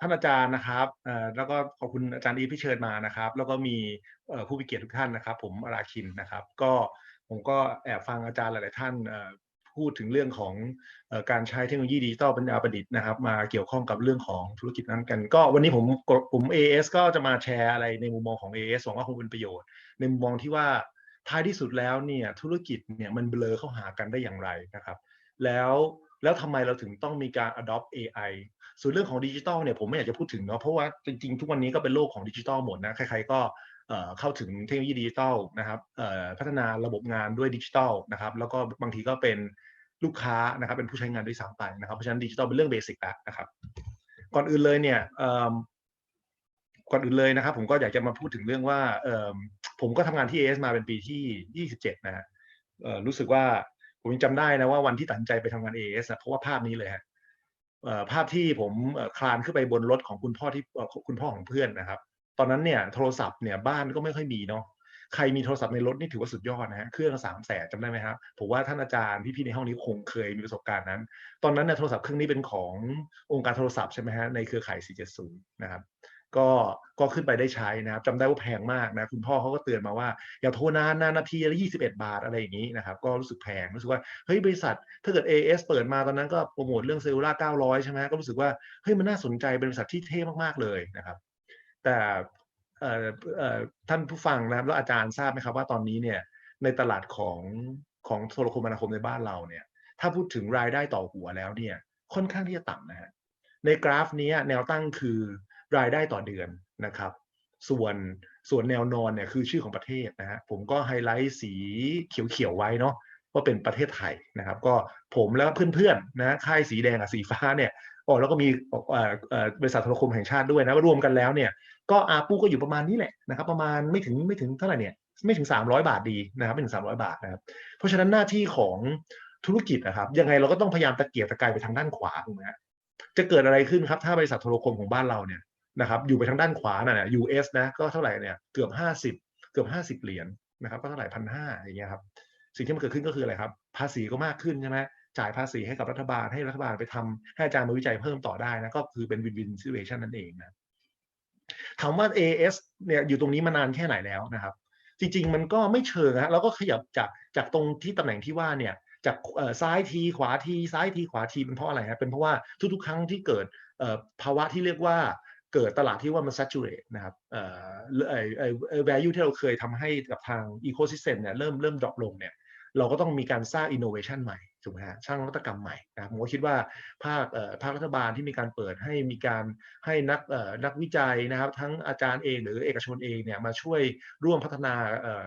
ท่านอาจารย์นะครับเอ่อแล้วก็ขอบคุณอาจารย์อีฟที่เชิญมานะครับ แล้วก็มีผู้มีเกียรติทุกท่านนะครับ ผมอาราคินนะครับ ก็ผมก็แอบฟังอาจารย์หลาย ๆ ท่านพูดถึงเรื่องของการใช้เทคโนโลยีดิจิตอลปัญญาประดิษฐ์นะครับ มาเกี่ยวข้องกับเรื่องของธุรกิจนั้นกัน ก็วันนี้ผมผม AS ก็จะมาแชร์อะไรในมุมมองของ AS หวังว่าคงเป็นประโยชน์ ในมุมมองที่ว่าท้ายที่สุดแล้วเนี่ยธุรกิจเนี่ยมันเบลอเข้าหากันได้อย่างไรนะครับ แล้ว แล้วทำไมเราถึงต้องมีการ adopt AI ส่วนเรื่องของดิจิทัลเนี่ยผมไม่อยากจะพูดถึงเนาะเพราะว่าจริงๆ ทุกวันนี้ก็เป็นโลกของดิจิทัลหมดนะใครๆก็เข้าถึงเทคโนโลยีดิจิทัลนะครับพัฒนาระบบงานด้วยดิจิทัลนะครับแล้วก็บางทีก็เป็นลูกค้านะครับเป็นผู้ใช้งานด้วยซ้ำไปนะครับ เพราะฉะนั้นดิจิทัลเป็นเรื่องเบสิกแล้วนะครับ ก่อนอื่นเลยเนี่ยก่อนอื่นเลยนะครับ ผมก็อยากจะมาพูดถึงเรื่องว่าผมก็ทำงานที่ AS มาเป็นปีที่ 27 นะฮะรู้สึกว่า ผมยังจำได้นะว่าวันที่ตัดสินใจไปทำงาน AS นะเพราะว่าภาพนี้เลยฮะเอ่อภาพที่ผมเอ่อคลานขึ้นไปบนรถของคุณพ่อที่เอ่อคุณพ่อของเพื่อนนะครับ ตอนนั้นเนี่ยโทรศัพท์เนี่ยบ้านก็ไม่ค่อยมีเนาะใครมีโทรศัพท์ในรถนี่ถือว่าสุดยอดนะฮะเครื่องสามแสนจำได้ไหมครับผมว่าท่านอาจารย์พี่ๆในห้องนี้คงเคยมีประสบการณ์นั้น ตอนนั้นเนี่ยโทรศัพท์เครื่องนี้เป็นขององค์การโทรศัพท์ใช่ไหมฮะในเครือข่าย 470 นะครับ ก็ก็ขึ้นไปได้ใช้นะครับจำได้ว่าแพงมากนะคุณพ่อเขาก็เตือนมาว่าอย่าโทรนานนะนาทีละ21บเอ็ดบาทอะไรอย่างนี้นะครับก็รู้สึกแพงรู้สึกว่าเฮ้ยบริษัทถ้าเกิด AS เปิดมาตอนนั้นก็โปรโมทเรื่องเซลลูล่า900ใช่ไหมก็รู้สึกว่าเฮ้ยมันน่าสนใจเป็นบริษัทที่เท่มากๆเลยนะครับแต่เอ่อเอ่อท่านผู้ฟังนะครับแล้วอาจารย์ทราบไหมครับว่าตอนนี้เนี่ยในตลาดของของโทรคมนาคมในบ้านเราเนี่ยถ้าพูดถึงรายได้ต่อหัวแล้วเนี่ยค่อนข้างที่จะต่ำนะฮะในกราฟนี้แนวตั้งคือ รายได้ต่อเดือนนะครับ ส่วนส่วนแนวนอนเนี่ยคือชื่อของประเทศนะฮะผมก็ไฮไลท์สีเขียวๆไว้เนาะว่าเป็นประเทศไทยนะครับ ก็ผมแล้วก็เพื่อนๆนะค่ายสีแดงกับสีฟ้าเนี่ยอ๋อแล้วก็มีอ่อเอ่อบริษัทโทรคมแห่งชาติด้วยนะรวมกันแล้วเนี่ยก็อาปูก็อยู่ประมาณนี้แหละนะครับประมาณไม่ถึงไม่ถึงเท่าไหร่เนี่ยไม่ถึง 300 บาทดีนะครับไม่ถึง 300 บาทนะครับเพราะฉะนั้นหน้าที่ของธุรกิจนะครับยังไงเราก็ต้องพยายามตะเกียกตะกายไปทางด้านขวาถูกไหมฮะจะเกิดอะไรขึ้นครับถ้าบริษัทโทรคมของบ้านเราเนี่ย นะครับอยู่ไปทางด้านขวาน่ะนะ US นะก็เท่าไหร่เนี่ยเกือบ 50 เกือบ 50 เหรียญนะครับก็เท่าไหร่พันห้าอย่างเงี้ยครับสิ่งที่มันเกิดขึ้นก็คืออะไรครับ ภาษีก็มากขึ้นใช่ไหมจ่ายภาษีให้กับรัฐบาลให้รัฐบาลไปทำให้อาจารย์มาวิจัยเพิ่มต่อได้นะก็คือเป็นวินวินซิเ t ชันนั่นเองนะถามว่า AS เนี่ยอยู่ตรงนี้มานานแค่ไหนแล้วนะครับ จริง ๆ มันก็ไม่เชิงนะเราก็ขยับจากจากตรงที่ตำแหน่งที่ว่าเนี่ยจากเอ่อซ้ายทีขวาทีซ้ายทีขวาทีเป็นเพราะอะไรครเป็นเพราะว่าทุกๆ ครั้งที่เกิดภาวะที่เรียกว่า เกิดตลาดที่ว่ามัน saturate นะครับเอ่อไอไอไอ้ value ที่เราเคยทำให้กับทาง ecosystem เนี่ยเริ่มเริ่ม drop ลงเนี่ยเราก็ต้องมีการสร้าง innovation ใหม่ถูกไหมฮะสร้างนวัตกรรมใหม่นะผมก็คิดว่าภาคภาครัฐบาลที่มีการเปิดให้มีการให้นักนักวิจัยนะครับ ทั้งอาจารย์เองหรือเอกชนเองเนี่ยมาช่วยร่วมพัฒนา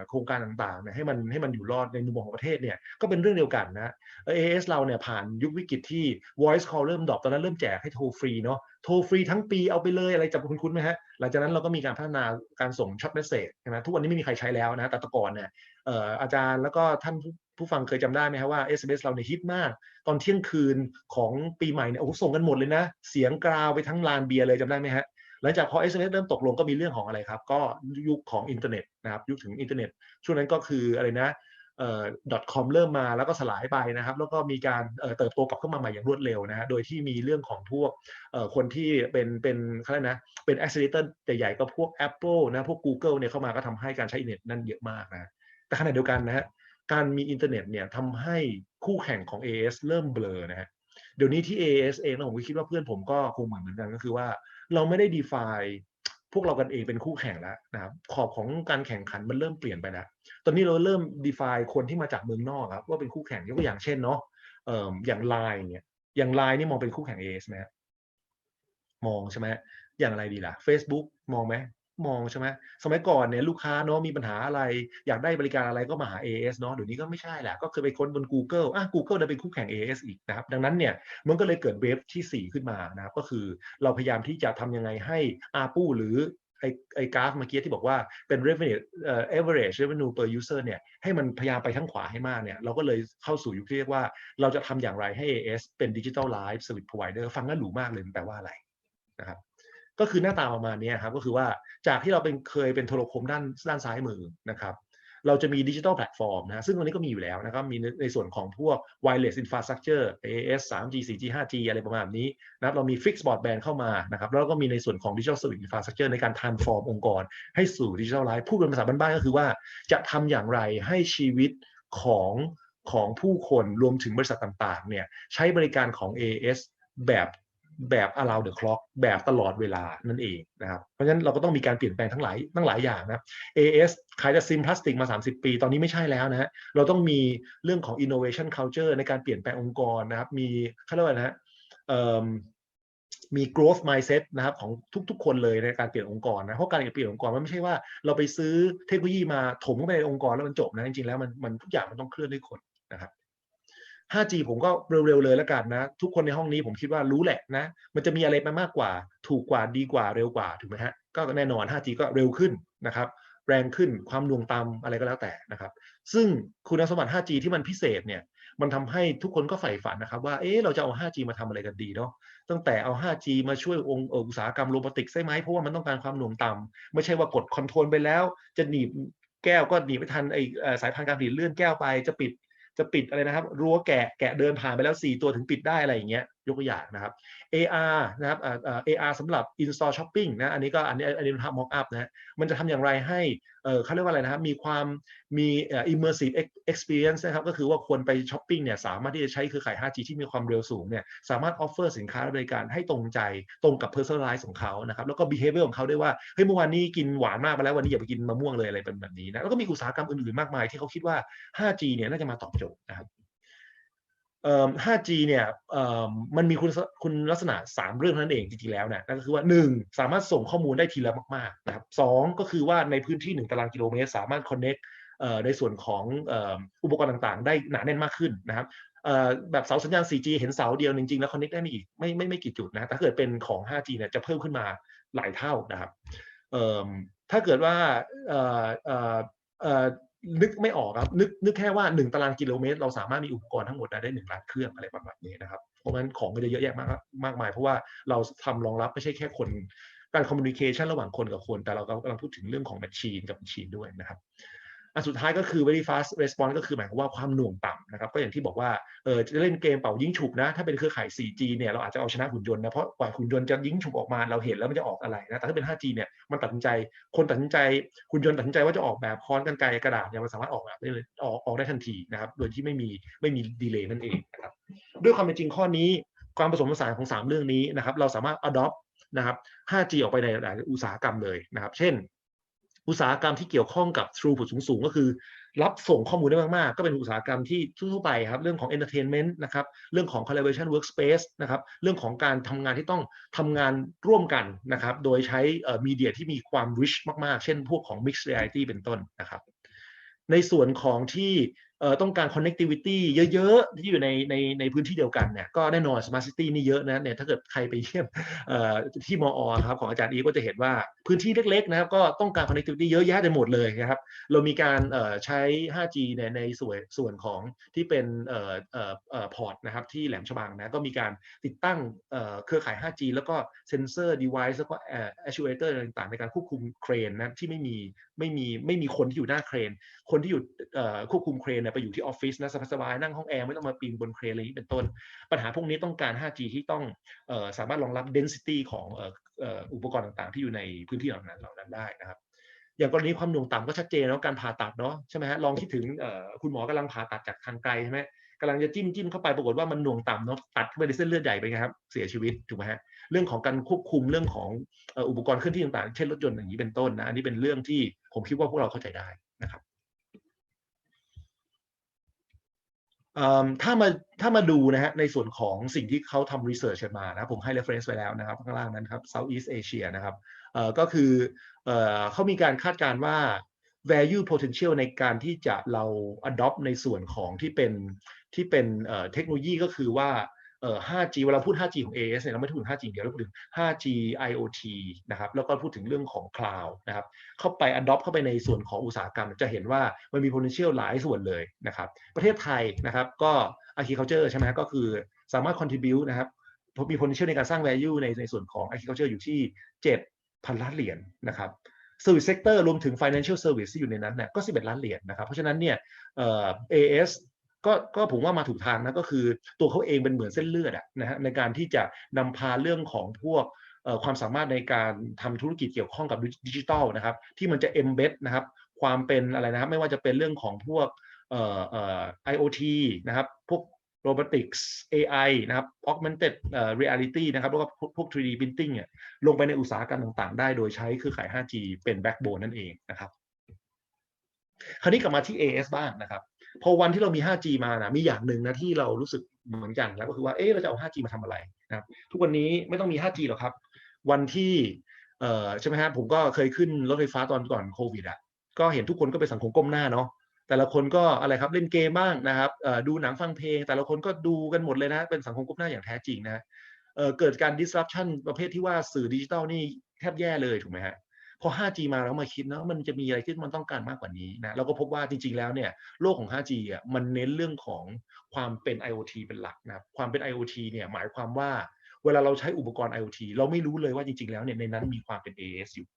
โครงการต่างๆเนี่ยให้มันให้มันอยู่รอดในมุมมองของประเทศเนี่ยก็เป็นเรื่องเดียวกันนะเอ AS เราเนี่ยผ่านยุควิกฤตที่ voice call เริ่มดรอปตอนนั้นเริ่มแจกให้โทรฟรีเนาะ โทรฟรีทั้งปีเอาไปเลยอะไรจับคุณคุณไหมฮะหลังจากนั้นเราก็มีการพัฒนาการส่งช็อตเมสเซจใช่ไหมทุกวันนี้ไม่มีใครใช้แล้วนะแต่ตะก่อนเนี่ยเอ่ออาจารย์แล้วก็ท่านผู้ฟังเคยจำได้ไหมครับว่า SMS เราเนี่ยฮิตมาก ตอนเที่ยงคืนของปีใหม่เนี่ยโอ้โหส่งกันหมดเลยนะ เสียงกราวไปทั้งลานเบียร์เลยจำได้ไหมฮะหลังจากพอ SMS เริ่มตกลงก็มีเรื่องของอะไรครับ ก็ยุคของอินเทอร์เน็ตนะครับยุคถึงอินเทอร์เน็ตช่วงนั้นก็คืออะไรนะ .com เริ่มมาแล้วก็สลายไปนะครับ แล้วก็มีการเเติบโตกลับเข้ามาใหม่อย่างรวดเร็วนะฮะโดยที่มีเรื่องของพวกเอ่อคนที่เป็นเป็นเขาเรียกนะเป็น accelerator ใหญ่ๆก็พวก Apple นะพวก Google เนี่ยเข้ามาก็ทำให้การใช้อินเทอร์เน็ตนั่นเยอะมากนะแต่ขณะเดียวกันนะฮะการมีอินเทอร์เน็ตเนี่ยทำให้คู่แข่งของ AS เริ่มเบลอนะฮะเดี๋ยวนี้ที่ AS เองนะผมก็คิดว่าเพื่อนผมก็คงเหมือนเหมือนกันก็คือว่า เราไม่ได้ define พวกเรากันเองเป็นคู่แข่งแล้วนะครับขอบของการแข่งขันมันเริ่มเปลี่ยนไปแล้ว ตอนนี้เราเริ่ม define คนที่มาจากเมืองนอกครับว่าเป็นคู่แข่งยกตัวอย่างเช่นเนาะเอ่ออย่าง Line เนี่ยอย่าง Line นี่มองเป็นคู่แข่ง AS ไหมฮะมองใช่ไหมอย่างไรดีล่ะ Facebook มองไหม มองใช่ไหมสมัยก่อนเนี่ยลูกค้าเนาะมีปัญหาอะไร อยากได้บริการอะไรก็มาหา AS เนาะเดี๋ยวนี้ก็ไม่ใช่แหละก็คือไปค้นบน Google อะ Google ได้เป็นคู่แข่ง AS อีกนะครับ ดังนั้นเนี่ยมันก็เลยเกิดเวฟที่ 4 ขึ้นมานะครับก็คือเราพยายามที่จะทำยังไงให้ ARPU หรือไอ้ไอกราฟเมื่อกี้ที่บอกว่าเป็น revenue เอ่อ average revenue per user เนี่ยให้มันพยายามไปทั้งขวาให้มากเนี่ยเราก็เลยเข้าสู่ยุคที่เรียกว่าเราจะทำอย่างไรให้ AS เป็น digital life service provider ฟังแล้วหรูมากเลยมันแปลว่าอะไรนะครับ ก็คือหน้าตาประมาณนี้ครับก็คือว่าจากที่เราเป็นเคยเป็นโทรคมด้านด้านซ้ายมือนะครับเราจะมีดิจิทัลแพลตฟอร์มนะซึ่งตรงนี้ก็มีอยู่แล้วนะครับมีในส่วนของพวก wireless infrastructure AS 3G 4G 5G อะไรประมาณนี้นะครับเรามี fixed broadband เข้ามานะครับแล้วก็มีในส่วนของ digital service infrastructure ในการ transform องค์กร ให้สู่ดิจิทัลไลฟ์พูดเป็นภาษาบ้านๆก็คือว่าจะทำอย่างไรให้ชีวิตของของผู้คนรวมถึงบริษัทต่างๆเนี่ยใช้บริการของ AS แบบ แบบ around the clock แบบตลอดเวลานั่นเองนะครับเพราะฉะนั้นเราก็ต้องมีการเปลี่ยนแปลงทั้งหลายทั้งหลายอย่างนะ AS ขายแต่ซิมพลาสติกมา 30 ปี ตอนนี้ไม่ใช่แล้วนะฮะเราต้องมีเรื่องของ innovation culture ในการเปลี่ยนแปลงองค์กรนะครับ มีเขาเรียกว่านะฮะมมี growth mindset นะครับของทุก ๆ คนเลยในการเปลี่ยนองค์กรนะเพราะการเปลี่ยนองค์กรมันไม่ใช่ว่าเราไปซื้อเทคโนโลยีมาถมเข้าไปในองค์กรแล้วมันจบนะจริงๆแล้วมันมันทุกอย่างมันต้องเคลื่อนด้วยคนนะครับ 5G ผมก็เร็วๆเลยล้วกันนะ ทุกคนในห้องนี้ผมคิดว่ารู้แหละนะ มันจะมีอะไรไปมากกว่า ถูกกว่าดีกว่าเร็วกว่าถูกไหมฮะก็แน่นอน 5G ก็เร็วขึ้นนะครับ แรงขึ้นความหน่วงต่ำอะไรก็แล้วแต่นะครับ ซึ่งคุณสมบัติ 5G ที่มันพิเศษเนี่ยมันทำให้ทุกคนก็ใฝ่ฝันนะครับว่า เอ๊ะ เราจะเอา 5G มาทำอะไรกันดีเนาะ ตั้งแต่เอา 5G มาช่วยองค์อุตสาหกรรมโรบอติกส์ได้ไหม เพราะว่ามันต้องการความหน่วงต่ำไม่ใช่ว่ากดคอนโทรลไปแล้ว จะหนีบแก้วก็หนีไม่ทันไอเอ่อสายพันธุ์การผลิตเลื่อนแก้วไป จะปิด จะปิดอะไรนะครับ รั้วแกะแกะเดินผ่านไปแล้วสี่ตัวถึงปิดได้อะไรอย่างเงี้ย ยกตัวอย่างนะครับ AR นะครับอ่อเอ่อ AR สำหรับ in-store shopping นะ อันนี้ก็อันนี้อันนี้ทำ mock up นะฮะมันจะทำอย่างไรให้เขาเรียกว่าอะไรนะครับ มีความมี immersive Experience นะครับ ก็คือว่าคนไปช้อปปิ้งเนี่ย สามารถที่จะใช้เครือข่าย 5G ที่มีความเร็วสูงเนี่ย สามารถ offer สินค้าและบริการให้ตรงใจ ตรงกับ personalize ของเขานะครับ แล้วก็ behavior ของเขาด้วยว่า เฮ้ย เมื่อวานนี้กินหวานมากไปแล้ว วันนี้อย่าไปกินมะม่วงเลยอะไรเป็นแบบนี้นะ แล้วก็มีอุตสาหกรรมอื่นๆ มากมายที่เขาคิดว่า 5G เนี่ย น่าจะมาตอบโจทย์นะครับ 5G เนี่ยมันมีคุณคุณลักษณะ 3 เรื่องนั้นเองจริงๆแล้วนี่ยนั่นก็คือว่า 1 สามารถส่งข้อมูลได้ทีละมากๆนะครับ2ก็คือว่าในพื้นที่ 1 ตารางกิโลเมตร สามารถ connect เอ่อในส่วนของอุปกรณ์ต่างๆ ได้หนาแน่นมากขึ้นนะครับแบบเสาสัญญาณ 4G เห็นเสาเดียวจริงๆ แล้ว connect ได้ไม่อีกไม่ไม่ไม่กี่จุดนะถ้าเกิดเป็นของ 5G เนี่ยจะเพิ่มขึ้นมาหลายเท่านะครับถ้าเกิดว่า นึกไม่ออกครับนึกนึกแค่ว่า 1 ตารางกิโลเมตร เราสามารถมีอุปกรณ์ทั้งหมดได้1ล้านเครื่องอะไรประมาณนี้นะครับเพราะฉะนั้นของก็จะเยอะแยะมากมากมาย เพราะว่าเราทำรองรับไม่ใช่แค่คนการคอมมูนิเคชันระหว่างคนกับคน แต่เรากำลังพูดถึงเรื่องของแมชชีนกับแมชชีนด้วยนะครับ อันสุดท้ายก็คือ very fast response ก็คือหมายความว่าความหน่วงต่ำนะครับ ก็อย่างที่บอกว่าเออจะเล่นเกมเป่ายิงฉุบนะ ถ้าเป็นเครือข่าย 4G เนี่ยเราอาจจะเอาชนะหุ่นยนต์นะ เพราะกว่าหุ่นยนต์จะยิงฉุบออกมาเราเห็นแล้วมันจะออกอะไรนะ แต่ถ้าเป็น 5G เนี่ยมันตัดสินใจคนตัดสินใจหุ่นยนต์ตัดสินใจว่าจะออกแบบค้อนกันไกรกระดาษเนี่ยมันสามารถออกแบบได้เลยออกออกได้ทันทีนะครับโดยที่ไม่มีไม่มีดีเลย์นั่นเองนะครับด้วยความเป็นจริงข้อนี้ความผสมผสานของ 3 เรื่องนี้นะครับเราสามารถ adopt นะครับ 5G ออกไปในหลายอุตสาหกรรมเลยนะครับ เช่น อุตสาหกรรมที่เกี่ยวข้องกับ throughput สูงๆ ก็คือ รับส่งข้อมูลได้มากๆ ก็เป็นอุตสาหกรรมที่ทั่วไปครับ เรื่องของ entertainment นะครับ เรื่องของ collaboration workspace นะครับ เรื่องของการทำงานที่ต้องทำงานร่วมกันนะครับ โดยใช้มีเดียที่มีความ rich มากๆ เช่นพวกของ mixed reality เป็นต้นนะครับ ในส่วนของที่ ต้องการ connectivity เยอะๆ ที่อยู่ในในในพื้นที่เดียวกันเนี่ยก็แน่นอน smart city นี่เยอะนะเนี่ยถ้าเกิดใครไปเยี่ยมเอ่อที่มอครับของอาจารย์อีก็จะเห็นว่าพื้นที่เล็กๆนะครับก็ต้องการ connectivity เยอะแยะไปหมดเลยนะครับเรามีการเอ่อใช้ 5G ในในส่วนส่วนของที่เป็นเอ่อเอ่อเอ่อพอร์ตนะครับที่แหลมฉบังนะก็มีการติดตั้งเอ่อเครือข่าย 5G แล้วก็เซนเซอร์ device แล้วก็ actuator ต่างๆ ในการควบคุมเครนนะที่ไม่มีไม่มีไม่มีคนที่อยู่หน้าเครน คนที่อยู่เอ่อควบคุมเครนเนี่ยไปอยู่ที่ออฟฟิศนะสบายๆนั่งห้องแอร์ไม่ต้องมาปีนบนเครนอะไรอย่างนี้เป็นต้น ปัญหาพวกนี้ต้องการ 5G ที่ต้องออสามารถรองรับ density ของอ,อ,อุปกรณ์ต่างๆ ที่อยู่ในพื้นที่เหล่านั้นเหล่านั้นได้นะครับ อย่างกรณีความหน่วงต่ำก็ชัดเจนเนาะการผ่าตัดเนาะใช่ไหมฮะลองคิดถึงคุณหมอกำลังผ่าตัดจากทางไกลใช่ไหมกำลังจะจิ้มจิ้มเข้าไปปรากฏว่ามันหน่วงต่ำเนาะตัดเข้าไปในเส้นเลือดใหญ่ไปครับเสียชีวิตถูกไหมฮะเรื่องของการควบคุมเรื่องของอุปกรณ์เคลื่อนที่ต่างๆ เช่นรถยนต์อย่างนี้เป็นต้นนะอันนี้เป็นเรื่องที่ผมคิดว่าพวกเราเข้าใจได้นะครับ เอิ่ม ถ้ามาถ้ามาดูนะฮะในส่วนของสิ่งที่เขาทำรีเสิร์ชมานะผมให้ reference ไปแล้วนะครับ ข้างล่างนั้นครับ Southeast Asia นะครับก็คือเออเขามีการคาดการณ์ว่า value potential ในการที่จะเรา adopt ในส่วนของที่เป็นที่เป็นเทคโนโลยีก็คือว่า เอ่อ 5G เวลาพูด 5G ของ AS เนี่ยเราไม่พูดถึง 5G เดียวเราพูดถึง 5G IoT นะครับแล้วก็พูดถึงเรื่องของ cloud นะครับเข้าไป adopt เข้าไปในส่วนของอุตสาหกรรม จะเห็นว่ามันมี potential หลายส่วนเลยนะครับประเทศไทยนะครับก็ agriculture ใช่ไหมก็คือสามารถ contribute นะครับมี potential ในการสร้าง value ในในส่วนของ agriculture อยู่ที่7,000ล้านเหรียญนะครับ service sector รวมถึง financial service ที่อยู่ในนั้นเนี่ยก็ 11 ล้านเหรียญนะครับ เพราะฉะนั้นเนี่ยเอ่อ AS ก็ก็ผมว่ามาถูกทางนะก็คือ ตัวเขาเองเป็นเหมือนเส้นเลือดอะนะฮะในการที่จะนำพาเรื่องของพวกความสามารถในการทำธุรกิจเกี่ยวข้องกับดิจิทัลนะครับ ที่มันจะ embed นะครับ ความเป็นอะไรนะครับ ไม่ว่าจะเป็นเรื่องของพวกเอ่อเอ่อ IoT นะครับ พวก robotics AI นะครับ augmented เอ่อ reality นะครับ แล้วก็พวกพวก 3D printing เนี่ยลงไปในอุตสาหกรรมต่างๆ ได้โดยใช้เครือข่าย 5G เป็น backbone นั่นเองนะครับ คราวนี้กลับมาที่ AS บ้างนะครับ พอวันที่เรามี 5G มานะมีอย่างหนึ่งนะที่เรารู้สึกเหมือนกันแล้วก็คือว่าเอ๊ะเราจะเอา 5G มาทำอะไรนะครับ ทุกวันนี้ไม่ต้องมี 5G หรอกครับ วันที่เอ่อใช่ไหมฮะผมก็เคยขึ้นรถไฟฟ้าตอนก่อนโควิดอะก็เห็นทุกคนก็เป็นสังคมก้มหน้าเนาะแต่ละคนก็อะไรครับเล่นเกมบ้างนะครับเอ่อดูหนังฟังเพลง แต่ละคนก็ดูกันหมดเลยนะ เป็นสังคมก้มหน้าอย่างแท้จริงนะเเกิดการ disruption ประเภทที่ว่าสื่อดิจิทัลนี่แทบแย่เลยถูกไหมฮะ พอ 5G มาเรามาคิดนะมันจะมีอะไรที่มันต้องการมากกว่านี้นะเราก็พบว่าจริงๆแล้วเนี่ยโลกของ 5G อะมันเน้นเรื่องของความเป็น IoT เป็นหลักนะครับความเป็น IoT เนี่ยหมายความว่าเวลาเราใช้อุปกรณ์ IoT เราไม่รู้เลยว่าจริงๆแล้วเนี่ยในนั้นมีความเป็น AS อยู่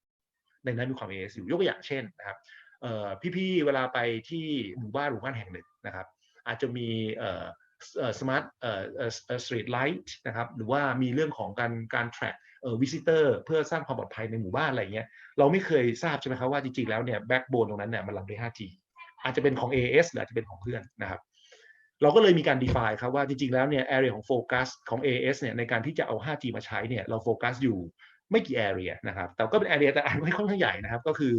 ในนั้นมีความ AS อยู่ยกตัวอย่างเช่นนะครับพี่ๆเวลาไปที่หมู่บ้านหมู่บ้านแห่งหนึ่งนะครับ อาจจะมีเอ่อเอ่อ smart เอ่อเอ่อ street light นะครับหรือว่ามีเรื่องของการการ track เอ่อ visitor เพื่อสร้างความปลอดภัยในหมู่บ้านอะไรเงี้ยเราไม่เคยทราบใช่ไหมครับว่าจริงๆแล้วเนี่ยแบ็กโบนตรงนั้นเนี่ยมันรันด้วย 5G อาจจะเป็นของ AS หรืออาจจะเป็นของเพื่อนนะครับเราก็เลยมีการ define ครับว่าจริงๆแล้วเนี่ย area ของโฟกัสของ AS เนี่ยในการที่จะเอา 5G มาใช้เนี่ยเราโฟกัสอยู่ไม่กี่ area นะครับแต่ก็เป็น area แต่อันไม่ค่อนข้างใหญ่นะครับก็คือ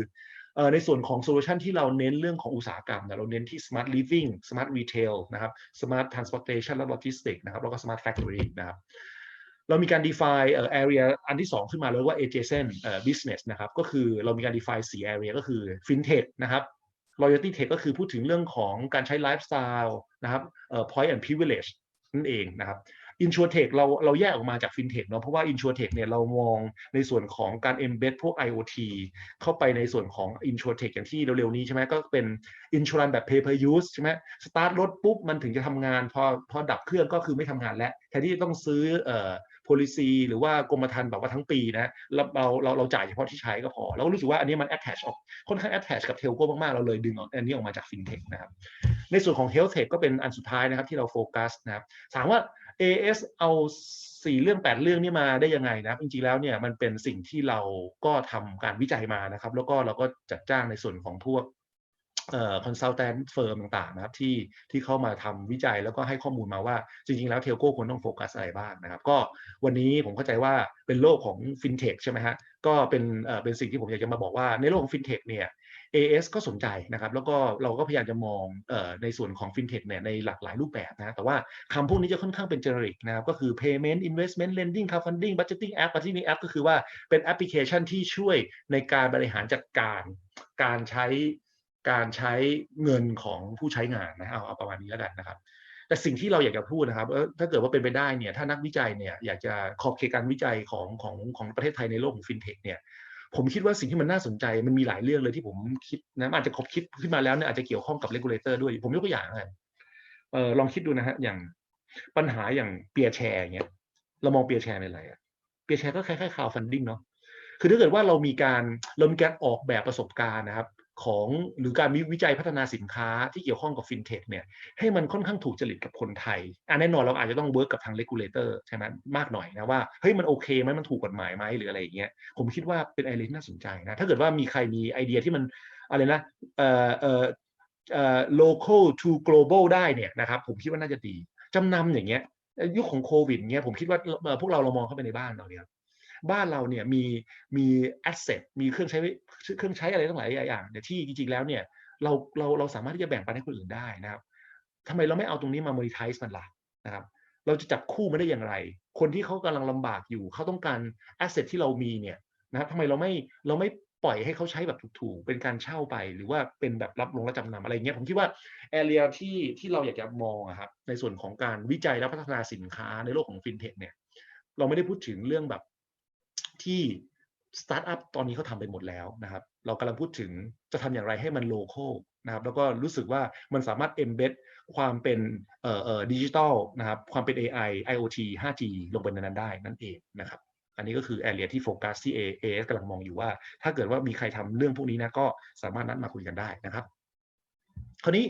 เอ่อในส่วนของโซลูชันที่เราเน้นเรื่องของอุตสาหกรรมนี่ยเราเน้นที่ smart living smart retail นะครับ smart transportation และ logistics นะครับแล้วก็ smart factory นะครับ เรามีการ define เอ่อ area อันที่ 2 ขึ้นมาเลยว่า adjacent เอ่อ business นะครับ ก็คือเรามีการ define 4 area ก็คือ fintech นะครับ loyalty tech ก็คือพูดถึงเรื่องของการใช้ lifestyle นะครับเอ่อ point and privilege นั่นเองนะครับ insurtech เราเราแยกออกมาจาก fintech เนาะเพราะว่า insurtech เนี่ยเรามองในส่วนของการ embed พวก IoT เข้าไปในส่วนของ insurtech อย่างที่เร็วๆนี้ใช่ไหมก็เป็น insurance แบบ pay per use ใช่ไหม start รถปุ๊บมันถึงจะทำงานพอพอดับเครื่องก็คือไม่ทำงานแล้วแทนที่จะต้องซื้อเอ่อ policy หรือว่ากรมธรรม์แบบว่าทั้งปีนะเราเราเราเราจ่ายเฉพาะที่ใช้ก็พอแล้วรู้สึกว่าอันนี้มัน attach ออกค่อนข้าง attach กับ telco มากๆ เราเลยดึงอันนี้ออกมาจาก fintech นะครับในส่วนของ health tech ก็เป็นอันสุดท้ายนะครับที่เราโฟกัสนะครับถามว่า AS เอา4เรื่อง8เรื่องนี้มาได้ยังไงนะจริงๆแล้วเนี่ยมันเป็นสิ่งที่เราก็ทำการวิจัยมานะครับ แล้วก็เราก็จัดจ้างในส่วนของพวก เอ่อ consultant firm ต่างๆนะครับที่ที่เข้ามาทำวิจัยแล้วก็ให้ข้อมูลมาว่า จริง ๆ แล้วเทลโก้ควรต้องโฟกัสอะไรบ้างนะครับ ก็วันนี้ผมเข้าใจว่าเป็นโลกของ fintech ใช่ไหมฮะก็เป็นเอ่อเป็นสิ่งที่ผมอยากจะมาบอกว่าในโลกของ fintech เนี่ย AS ก็สนใจนะครับ แล้วก็เราก็พยายามจะมองเออในส่วนของ FinTech เนี่ยในหลากหลายรูปแบบนะแต่ว่าคำพวกนี้จะค่อนข้างเป็น generic นะครับก็คือ payment investment lending crowdfunding budgeting app budgeting app ก็คือว่าเป็นแอปพลิเคชันที่ช่วยในการบริหารจัดการการใช้ การใช้เงินของผู้ใช้งานนะเอาเอาประมาณนี้แล้วกันนะครับ แต่สิ่งที่เราอยากจะพูดนะครับถ้าเกิดว่าเป็นไปได้เนี่ยถ้านักวิจัยเนี่ยอยากจะขอบเขตการวิจัยของของของประเทศไทยในโลกของ FinTech เนี่ยผมคิดว่าสิ่งที่มันน่าสนใจมันมีหลายเรื่องเลยที่ผมคิดนะอาจจะคบคิดขึ้นมาแล้วเนี่ยอาจจะเกี่ยวข้องกับ regulator ด้วย ผมยกตัวอย่างนะเออลองคิดดูนะฮะอย่างปัญหาอย่างเปียแชร์เงี้ยเรามองเปียแชร์เป็นอะไรอะเปียแชร์ก็คล้ายๆ crowd funding เนาะคือถ้าเกิดว่าเรามีการเรามีการออกแบบประสบการณ์นะครับ ของหรือการวิจัยพัฒนาสินค้าที่เกี่ยวข้องกับฟินเทคเนี่ยให้มันค่อนข้างถูกจริตกับคนไทยอันแน่นอนเราอาจจะต้องเวิร์กกับทางเลกูลเลเตอร์ใช่ไหมมากหน่อยนะว่าเฮ้ยมันโอเคไหมมันถูกกฎหมายไหมหรืออะไรอย่างเงี้ยผมคิดว่าเป็นไอเดียที่น่าสนใจนะถ้าเกิดว่ามีใครมีไอเดียที่มันอะไรนะเอ่อเอ่อเอ่อ local to global ได้เนี่ยนะครับผมคิดว่าน่าจะดีจำนำอย่างเงี้ยยุคของโควิดเงี้ยผมคิดว่าพวกเราเรามองเข้าไปในบ้านเราเนี่ยบ้านเราเนี่ยมีมีแอสเซทมีเครื่องใช้ เครื่องใช้อะไรตั้งหลายอย่างเนี่ยที่จริงๆแล้วเนี่ยเราเราเราสามารถที่จะแบ่งปันให้คนอื่นได้นะครับทำไมเราไม่เอาตรงนี้มา monetize มันล่ะนะครับ เราจะจับคู่มันได้อย่างไร คนที่เขากำลังลำบากอยู่เขาต้องการแอสเซทที่เรามีเนี่ยนะครับทำไมเราไม่เราไม่ปล่อยให้เขาใช้แบบถูกๆ เป็นการเช่าไป หรือว่าเป็นแบบรับลงและจำนำอะไรเงี้ยผมคิดว่าแอเรียที่ที่เราอยากจะมองอะครับในส่วนของการวิจัยและพัฒนาสินค้าในโลกของฟินเทคเนี่ยเราไม่ได้พูดถึงเรื่องแบบที่ สตาร์ทอัพตอนนี้เขาทำไปหมดแล้วนะครับ เรากำลังพูดถึงจะทำอย่างไรให้มันโลโก้นะครับแล้วก็รู้สึกว่ามันสามารถ embed ความเป็นเอ่อเอ่อดิจิทัลนะครับความเป็น AI IoT 5G ลงไปในนั้นได้นั่นเองนะครับ อันนี้ก็คือแอเรียที่โฟกัสที่ AS กำลังมองอยู่ว่า ถ้าเกิดว่ามีใครทำเรื่องพวกนี้นะก็สามารถนัดมาคุยกันได้นะครับ คราวนี้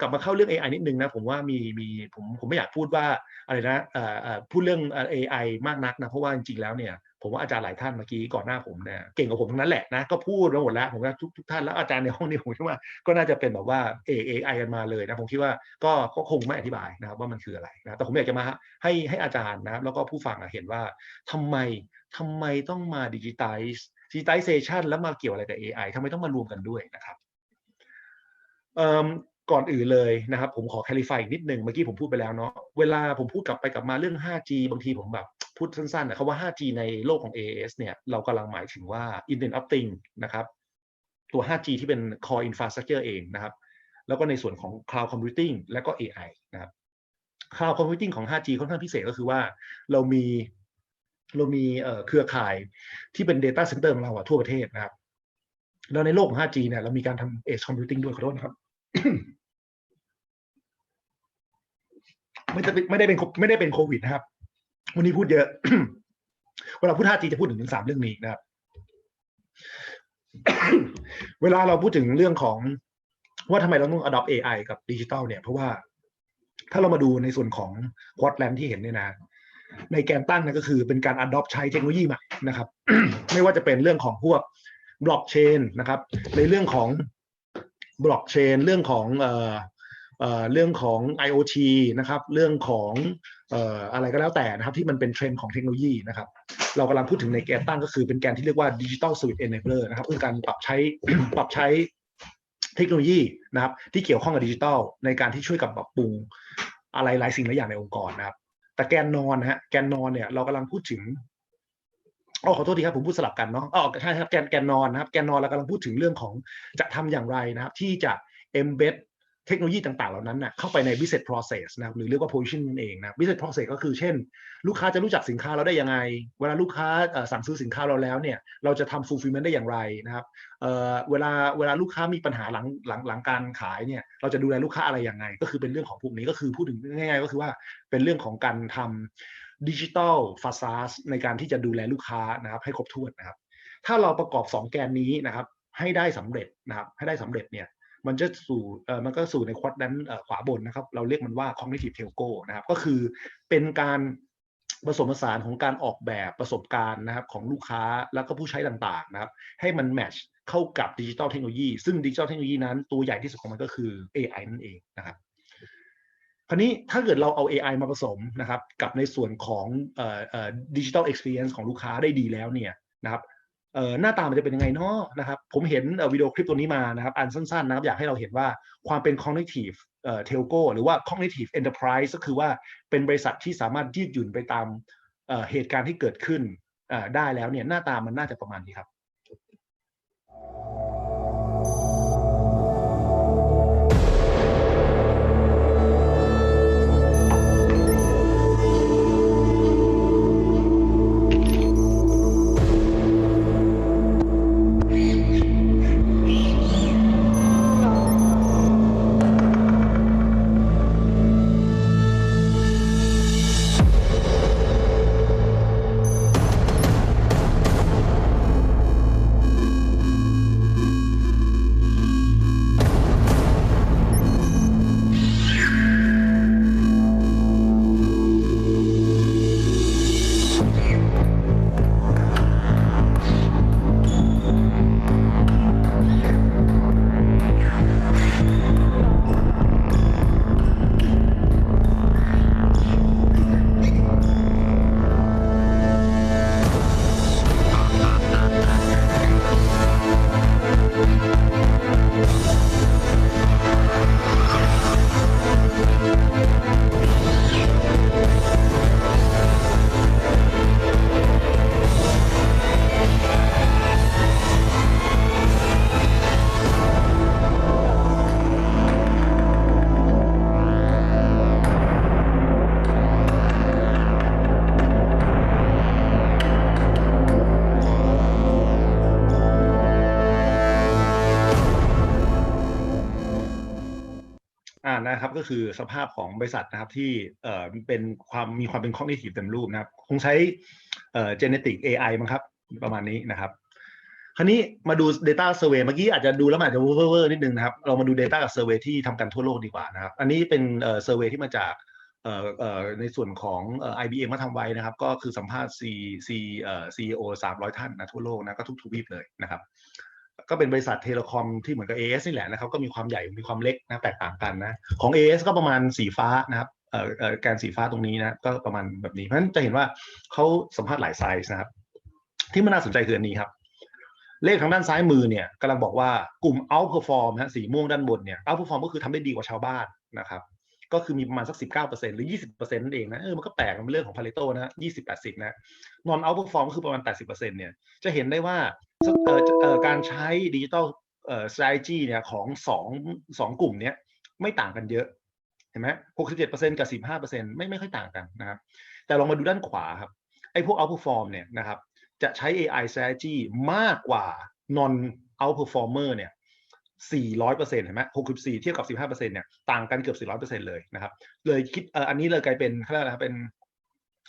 กลับมาเข้าเรื่อง AI นิดนึงนะผมว่ามีมีผมผมไม่อยากพูดว่าอะไรนะเอ่อเอ่อพูดเรื่องเอ่อ AI มากนักนะเพราะว่าจริงๆแล้วเนี่ย ผมว่าอาจารย์หลายท่านเมื่อกี้ก่อนหน้าผมเนี่ยเก่งกว่าผมทั้งนั้นแหละนะก็พูดมาหมดแล้วผมว่าทุกทุกท่านแล้วอาจารย์ในห้องนี้ผมคิดว่าก็น่าจะเป็นแบบว่า AI กันมาเลยนะผมคิดว่าก็ก็คงไม่อธิบายนะครับว่ามันคืออะไรนะแต่ผมอยากจะมาให้ให้อาจารย์นะครับแล้วก็ผู้ฟังเห็นว่าทำไมทำไมต้องมาดิจิทัลดิจิทัลเซชันแล้วมาเกี่ยวอะไรกับ AI ทำไมต้องมารวมกันด้วยนะครับเอ่อก่อนอื่นเลยนะครับผมขอ clarify อีกนิดนึงเมื่อกี้ผมพูดไปแล้วเนาะเวลาผมพูดกลับไปกลับมาเรื่อง 5G บางทีผมแบบ พูดสั้นๆนะคำว่า 5G ในโลกของ AAS เนี่ยเรากำลังหมายถึงว่า Internet of Things นะครับ ตัว 5G ที่เป็น core infrastructure เองนะครับ แล้วก็ในส่วนของ cloud computing และก็ AI นะครับ cloud computing ของ 5G ค่อนข้างพิเศษก็คือว่าเรามีเรามีเครือข่ายที่เป็น data center ของเราอะทั่วประเทศนะครับ แล้วในโลกของ 5G เนี่ยเรามีการทำ edge computing ด้วยขอโทษนะครับไม่ได้ไม่ได้เป็นไม่ได้เป็นโควิดนะครับ วันนี้พูดเยอะ เวลาพูด 5G จะพูดถึงถึงสามเรื่องนี้นะครับ เวลาเราพูดถึงเรื่องของว่าทำไมเราต้อง adopt AI กับดิจิ t a ลเนี่ย เพราะว่าถ้าเรามาดูในส่วนของ q u a d r a n ที่เห็นเนี่ยนะ ในแกนตั้งนี่ยก็คือเป็นการ adopt ใช้เทคโนโลยีใหม่นะครับ ไม่ว่าจะเป็นเรื่องของพวกบล็อกเชนนะครับ ในเรื่องของบล็อกเชนเรื่องของเอ่อเอ่อเรื่องของ IoT นะครับ เรื่องของ อะไรก็แล้วแต่นะครับที่มันเป็นเทรนด์ของเทคโนโลยีนะครับเรากำลังพูดถึงในแกนตั้งก็คือเป็นแกนที่เรียกว่า Digital Suite Enabler นะครับคือการปรับใช้ปรับใช้เทคโนโลยีนะครับที่เกี่ยวข้องกับดิจิทัลในการที่ช่วยกับปรับปรุงอะไรหลายสิ่งหลายอย่างในองค์กรนะครับ แต่แกนนอนนะฮะแกนนอนเนี่ยเรากำลังพูดถึงอ๋อขอโทษทีครับผมพูดสลับกันเนาะอ๋อใช่ครับแกนแกนนอนนะครับแกนนอนเรากำลังพูดถึงเรื่องของจะทำอย่างไรนะครับ ที่จะ embed ทคโนโลยีต่างๆ เหล่านั้นนะเข้าไปใน business process นะครับหรือเรียกว่า position นั่นเองนะ business process ก็คือเช่น ลูกค้าจะรู้จักสินค้าเราได้ยังไง เวลาลูกค้าสั่งซื้อสินค้าเราแล้วเนี่ยเราจะทำ fulfillment ได้อย่างไรนะครับเเวลาเวลาลูกค้ามีปัญหาหลังหลังหลังการขายเนี่ยเราจะดูแลลูกค้าอะไรยังไง ก็คือเป็นเรื่องของพวกนี้ก็คือพูดถึงง่ายๆก็คือว่าเป็นเรื่องของการทำดิจิทัลฟาซาสในการที่จะดูแลลูกค้านะครับให้ครบถ้วนนะครับถ้าเราประกอบ 2 แกนนี้นะครับให้ได้สำเร็จนะครับให้ได้สำเร็จเนี่ย มันจะสู่เอ่อมันก็สู่ในควอดนั้นขวาบนนะครับ เราเรียกมันว่า cognitive telco นะครับ ก็คือเป็นการผสมผสานของการออกแบบประสบการณ์นะครับของลูกค้าแล้วก็ผู้ใช้ต่างๆนะครับ ให้มันแมทช์เข้ากับดิจิ t a ลเทคโนโลยีซึ่งดิจิ t a ลเทคโนโลยีนั้นตัวใหญ่ที่สุดของมันก็คือ AI นั่นเองนะครับคราวนี้ถ้าเกิดเราเอา AI มาผสมนะครับ กับในส่วนของเอ่อเอ่อดิจิทัลเอ็กซ์เพรียของลูกค้าได้ดีแล้วเนี่ยนะครับ หน้าตามันจะเป็นยังไงเนาะนะครับ ผมเห็นวิดีโอคลิปตัวนี้มานะครับ อันสั้นๆนะครับ อยากให้เราเห็นว่าความเป็น cognitive เอ่อ telco หรือว่า cognitive enterprise ก็คือว่าเป็นบริษัทที่สามารถยืดหยุ่นไปตามเเหตุการณ์ที่เกิดขึ้นได้แล้วเนี่ยหน้าตามันน่าจะประมาณนี้ครับ นะครับ ก็คือสภาพของบริษัทนะครับที่เอ่อเป็นความมีความเป็น cognitive เต็มรูปนะครับ คงใช้เอ่อ genetic AI มั้งครับ ประมาณนี้นะครับ คราวนี้มาดู Data Survey เมื่อกี้อาจจะดูแล้วมันอาจจะเวอร์นิดนึงนะครับ เรามาดู Data กับ Survey ที่ทำกันทั่วโลกดีกว่านะครับ อันนี้เป็นเอ่อ Survey ที่มาจากเอ่อเอ่อในส่วนของเอ่อ IBM มาทำไว้นะครับ ก็คือสัมภาษณ์ C C เอ่อ CEO 300 ท่านนะทั่วโลกนะก็ทุกทวีปเลยนะครับ ก็เป็นบริษัทเทเลคอมที่เหมือนกับ AS นี่แหละนะครับก็มีความใหญ่มีความเล็กนะแตกต่างกันนะของ AS ก็ประมาณสีฟ้านะครับเอ่อเอ่อแกนสีฟ้าตรงนี้นะก็ประมาณแบบนี้เพราะฉะนั้นจะเห็นว่าเขาสัมภาษณ์หลายไซส์นะครับ ที่มันน่าสนใจคืออันนี้ครับ เลขทางด้านซ้ายมือเนี่ยกำลังบอกว่ากลุ่ม outperform นะสีม่วงด้านบนเนี่ย outperform ก็คือทำได้ดีกว่าชาวบ้านนะครับก็คือมีประมาณสัก 19%หรือ 20%นั่นเองนะเออมันก็แปลกมันเป็นเรื่องของ Pareto นะ20 80 นะ non outperform ก็คือประมาณ 80%เนี่ยจะเห็นได้ว่า เอ่อเอ่อการใช้ดิจิ t a ลเอ่อ strategy เนี่ยของสองสองกลุ่มเนี้ยไม่ต่างกันเยอะเห็นไหม67%กับ15%ไม่ไม่ค่อยต่างกันนะครับ แต่ลองมาดูด้านขวาครับ ไอ้พวก outperform เนี่ยนะครับ จะใช้ AI strategy มากกว่า non outperformer เนี่ย400%เห็นไหม64เทียบกับ15%เนี่ยต่างกันเกือบ400%เลยนะครับ เลยคิดเอ่ออันนี้เลยกลายเป็นเขาเรียกอะไรครับเป็น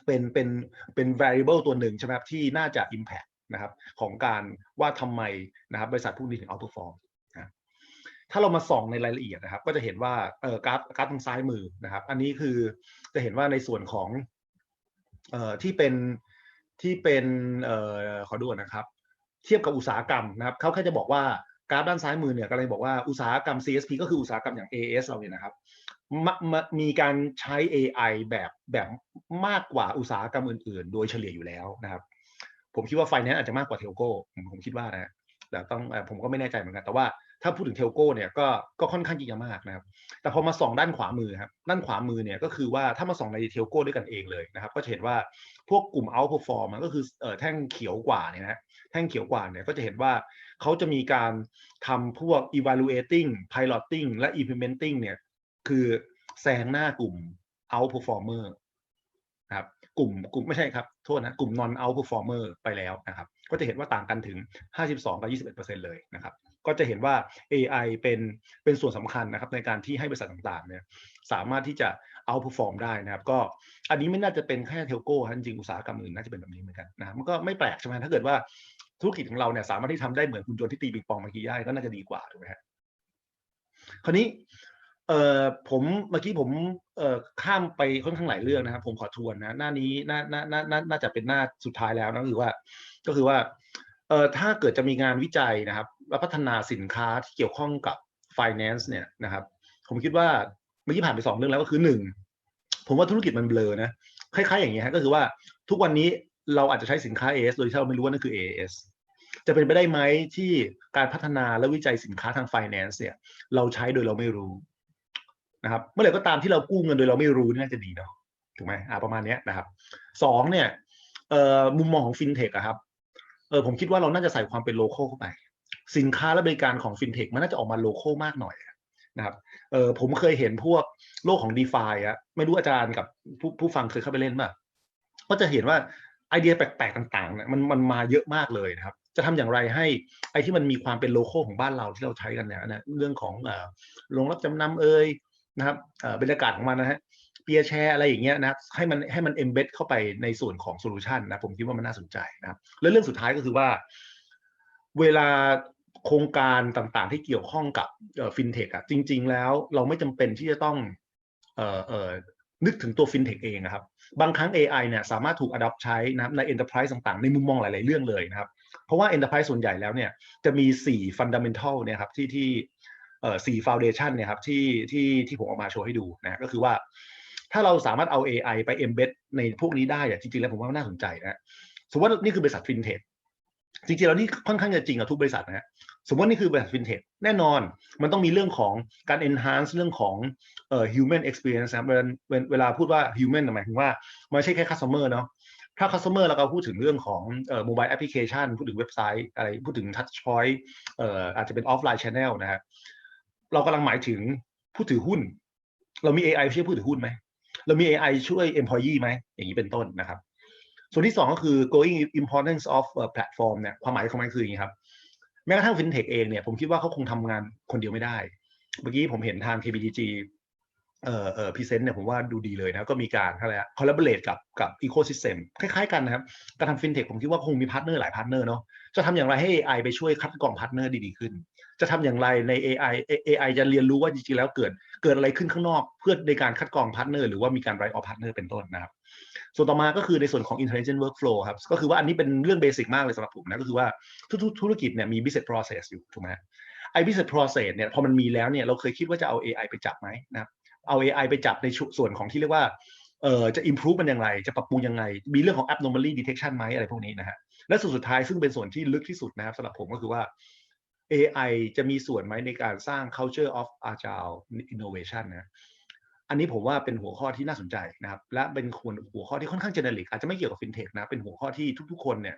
เป็นเป็นเป็น variable ตัวหนึ่งใช่ไหมครับที่น่าจะ impact นะครับของการว่าทำไมนะครับบริษัทพวกนี้ถึง outperform นะถ้าเรามาส่องในรายละเอียดนะครับ ก็จะเห็นว่าเออกราฟกราฟทางซ้ายมือนะครับ อันนี้คือจะเห็นว่าในส่วนของเอ่อที่เป็นที่เป็นเอ่อขอดูนนะครับ เทียบกับอุตสาหกรรมนะครับเขาแค่จะบอกว่ากราฟด้านซ้ายมือเนี่ยกำลังบอกว่าอุตสาหกรรม CSP ก็คืออุตสาหกรรมอย่าง AS เราเนี่ยนะครับมมมีการใช้ AI แบบแบบมากกว่าอุตสาหกรรมอื่น ๆ โดยเฉลี่ยอยู่แล้วนะครับ ผมคิดว่าไฟแนนซ์อาจจะมากกว่าเทลโก้ผมผมคิดว่านะแต่ต้องผมก็ไม่แน่ใจเหมือนกันแต่ว่าถ้าพูดถึงเทลโก้เนี่ยก็ก็ค่อนข้างที่จะมากนะครับ แต่พอมาส่องด้านขวามือครับด้านขวามือเนี่ยก็คือว่าถ้ามาส่องในเทลโก้ด้วยกันเองเลยนะครับ ก็จะเห็นว่าพวกกลุ่ม outperform อะก็คือเออแท่งเขียวกว่าเนี่ยนะแท่งเขียวกว่าเนี่ยก็จะเห็นว่าเขาจะมีการทำพวก evaluating piloting และ implementing เนี่ยคือแซงหน้ากลุ่ม outperformer กลุ่มกลุ่มไม่ใช่ครับโทษนะกลุ่ม non outperformer ไปแล้วนะครับ ก็จะเห็นว่าต่างกันถึง 52 กับ 21%เลยนะครับ ก็จะเห็นว่า AI เป็นเป็นส่วนสำคัญนะครับในการที่ให้บริษัทต่างๆเนี่ยสามารถที่จะ outperform ได้นะครับ ก็อันนี้ไม่น่าจะเป็นแค่เทลโก้จริงอุตสาหกรรมอื่นน่าจะเป็นแบบนี้เหมือนกันนะครับมันก็ไม่แปลกใช่ไหมถ้าเกิดว่าธุรกิจของเราเนี่ยสามารถที่ทำได้เหมือนคุณโจนที่ตีปิงปองเมื่อกี้ได้ก็น่าจะดีกว่าถูกไหมฮะคราวนี้ เอ่อผมเมื่อกี้ผมเอ่อข้ามไปค่อนข้างหลายเรื่องนะครับ ผมขอทวนนะหน้านี้น่าน่าน่าน่าน่าจะเป็นหน้าสุดท้ายแล้วนะก็คือว่า ก็คือว่าเอ่อถ้าเกิดจะมีงานวิจัยนะครับ และพัฒนาสินค้าที่เกี่ยวข้องกับ finance เนี่ยนะครับ ผมคิดว่าเมื่อกี้ผ่านไปสองเรื่องแล้วก็คือหนึ่งผมว่าธุรกิจมันเบลอนะคล้ายๆอย่างนี้ฮะก็คือว่าทุกวันนี้เราอาจจะใช้สินค้า AS โดยที่เราไม่รู้ว่านั่นคือ AS จะเป็นไปได้ไหมที่การพัฒนาและวิจัยสินค้าทาง finance เนี่ยเราใช้โดยเราไม่รู้ นะครับเมื่อไหร่ก็ตามที่เรากู้เงินโดยเราไม่รู้น่าจะดีเนาะถูกไหมอ่าประมาณนี้นะครับสองเนี่ยเอ่อมุมมองของฟินเทคอะครับเออผมคิดว่าเราน่าจะใส่ความเป็นโลโก้เข้าไป สินค้าและบริการของฟินเทคมันน่าจะออกมาโลโก้มากหน่อยนะครับเออผมเคยเห็นพวกโลกของ d e f าอะไม่รู้อาจารย์กับผู้ผู้ฟังเคยเข้าไปเล่นป่ะก็จะเห็นว่าไอเดียแปลกๆต่างๆเนี่ยมันมันมาเยอะมากเลยนะครับ จะทำอย่างไรให้ไอที่มันมีความเป็นโลโก้ของบ้านเราที่เราใช้กันเนี่ยนะเรื่องของเอ่อโรงรับจำนำเอ่ย นะครับเบรรยากาศของมันนะฮะเปียแชร์อะไรอย่างเงี้ยนะครับให้มันให้มันเอมเบดเข้าไปในส่วนของโซลูชันนะผมคิดว่ามันน่าสนใจนะครับ แล้วเรื่องสุดท้ายก็คือว่า เวลาโครงการต่างๆ ที่เกี่ยวข้องกับฟินเทคอะจริง ๆ แล้วเราไม่จำเป็นที่จะต้องเอ่อเอ่อนึกถึงตัวฟินเทคเองนะครับ บางครั้ง AI เนี่ยสามารถถูก adopt ใช้นะครับใน enterprise ต่างๆ ในมุมมองหลาย ๆ เรื่องเลยนะครับ เพราะว่า enterprise ส่วนใหญ่แล้วเนี่ยจะมี 4 fundamental เนี่ยครับที่ที่ เอ่อ4 foundation เนี่ยครับที่ที่ที่ผมเอามาโชว์ให้ดูนะก็คือว่า ถ้าเราสามารถเอา AI ไป embed ในพวกนี้ได้อะจริงๆแล้วผมว่าน่าสนใจนะสมมติว่านี่คือบริษัทฟินเทคจริงๆแล้วนี่ค่อนข้างจะจริงกับทุกบริษัทนะฮะสมมตินี่คือบริษัทฟินเทคแน่นอนมันต้องมีเรื่องของการ enhance เรื่องของเอ่อ human experience นะครับเวลาเวลาพูดว่า human หมายถึงว่ามันไม่ใช่แค่ customer เนาะถ้า customer เราก็พูดถึงเรื่องของเอ่อ mobile application พูดถึงเว็บไซต์อะไรพูดถึง touch point เอ่ออาจจะเป็น offline channel นะฮะ เรากำลังหมายถึงผู้ถือหุ้น เรามี AI ช่วยผู้ถือหุ้นไหม เรามี AI ช่วย employee ไหม อย่างนี้เป็นต้นนะครับ ส่วนที่สองก็คือ Going importance of platform เนี่ยความหมายของมันคืออย่างนี้ครับ แม้กระทั่งฟินเทคเองเนี่ยผมคิดว่าเขาคงทำงานคนเดียวไม่ได้ เมื่อกี้ผมเห็นทาง KBTG เอ่อเอ่อพรีเซนต์เนี่ยผมว่าดูดีเลยนะ ก็มีการอะไรอะ collaborate กับกับ ecosystem คล้ายๆกันนะครับ การทำ fintech ผมคิดว่าคงมีพาร์ทเนอร์หลายพาร์ทเนอร์เนาะจะทำอย่างไรให้ AI ไปช่วยคัดกรองพาร์ทเนอร์ดีๆขึ้น จะทำอย่างไรใน AI AI จะเรียนรู้ว่าจริงๆแล้วเกิดเกิดอะไรขึ้นข้างนอกเพื่อในการคัดกรองพาร์ทเนอร์หรือว่ามีการไรออพาร์ทเนอร์เป็นต้นนะครับ ส่วนต่อมาก็คือในส่วนของ intelligent workflow ครับก็คือว่าอันนี้เป็นเรื่องเบสิกมากเลยสำหรับผมนะก็คือว่าทุกธุรกิจเนี่ยมี business process อยู่ถูกไหมไอ้ business process เนี่ยพอมันมีแล้วเนี่ยเราเคยคิดว่าจะเอา AI ไปจับไหมนะครับเอา AI ไปจับในส่วนของที่เรียกว่าเอ่อจะ improve มันยังไงจะปรับปรุงยังไง มีเรื่องของ abnormally detection ไหมอะไรพวกนี้นะฮะและส่วนสุดท้ายซึ่งเป็นส่วนที่ลึกที่สุดนะครับสำหรับผมก็คือว่า AI จะมีส่วนไหมในการสร้าง culture of agile innovation นะอันนี้ผมว่าเป็นหัวข้อที่น่าสนใจนะครับ และเป็นควรหัวข้อที่ค่อนข้าง generic อาจจะไม่เกี่ยวกับ fintech นะเป็นหัวข้อที่ทุกๆ คนเนี่ย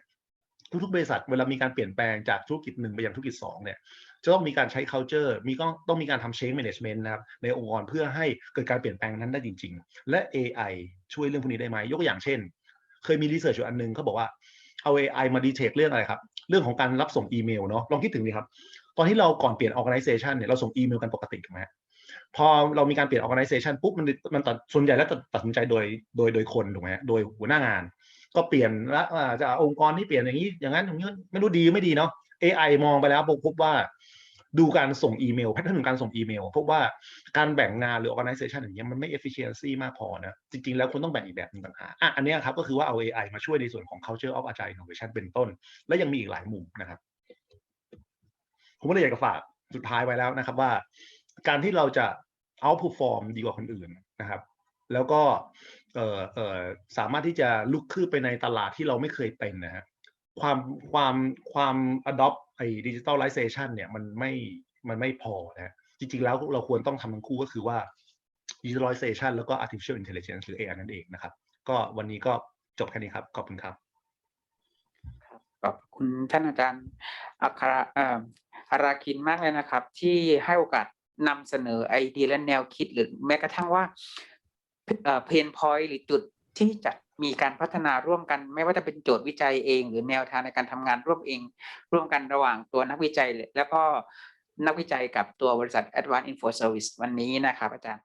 ทุกๆบริษัทเวลามีการเปลี่ยนแปลงจากธุรกิจหนึ่งไปยังธุรกิจสองเนี่ยจะต้องมีการใช้ culture มีก็ต้องมีการทำ change management นะครับในองค์กรเพื่อให้เกิดการเปลี่ยนแปลงนั้นได้จริง ๆ และ AI ช่วยเรื่องพวกนี้ได้ไหมยกอย่างเช่น เคยมีรีเสิร์ชอยู่อันหนึงเขาบอกว่าเอา AI มา detect เรื่องอะไรครับ เรื่องของการรับส่งอีเมลเนาะลองคิดถึงดิครับ ตอนที่เราก่อนเปลี่ยน organization เนี่ยเราส่งอีเมลกันปกติถูกไหมพอเรามีการเปลี่ยน organization ปุ๊บมันมันตัดส่วนใหญ่แล้วตัดตัดสินใจโดยโดยโดยคนถูกไหมโดยหัวหน้างาน ก็เปลี่ยนแล้วอ่าจะองค์กรที่เปลี่ยนอย่างนี้อย่างนั้นอย่างนี้ไม่รู้ดีไม่ดีเนาะ AI มองไปแล้วพบว่า ดูการส่งอีเมลแพทเทิร์นของการส่งอีเมลพบว่าการแบ่งงานหรือ organization อย่างเงี้ยมันไม่ efficiency มากพอนะ จริง ๆ แล้วคุณต้องแบ่งอีกแบบนึงต่างหากอะอันเนี้ยครับก็คือว่าเอา AI มาช่วยในส่วนของ culture of agile innovation เป็นต้น และยังมีอีกหลายมุมนะครับ ผมก็เลยอยากจะฝากสุดท้ายไว้แล้วนะครับว่า การที่เราจะ outperform ดีกว่าคนอื่นนะครับ แล้วก็เอ่อเอ่อสามารถที่จะลุกขึ้นไปในตลาดที่เราไม่เคยเป็นนะฮะความความความ adopt ไอ้ digitalization เนี่ยมันไม่มันไม่พอนะฮะจริงๆแล้วเราควรต้องทำทั้งคู่ก็คือว่า digitalization แล้วก็ artificial intelligence หรือ AI นั่นเองนะครับ ก็วันนี้ก็จบแค่นี้ครับ ขอบคุณครับขอบคุณท่านอาจารย์อัคราเอ่ออาราคินมากเลยนะครับ ที่ให้โอกาสนำเสนอไอเดียและแนวคิดหรือแม้กระทั่งว่าเพนพอยต์หรือจุด ที่จะมีการพัฒนาร่วมกัน ไม่ว่าจะเป็นโจทย์วิจัยเอง หรือแนวทางในการทำงานร่วมเอง ร่วมกันระหว่างตัวนักวิจัย แล้วก็นักวิจัยกับตัวบริษัท Advanced Info Service วันนี้นะครับอาจารย์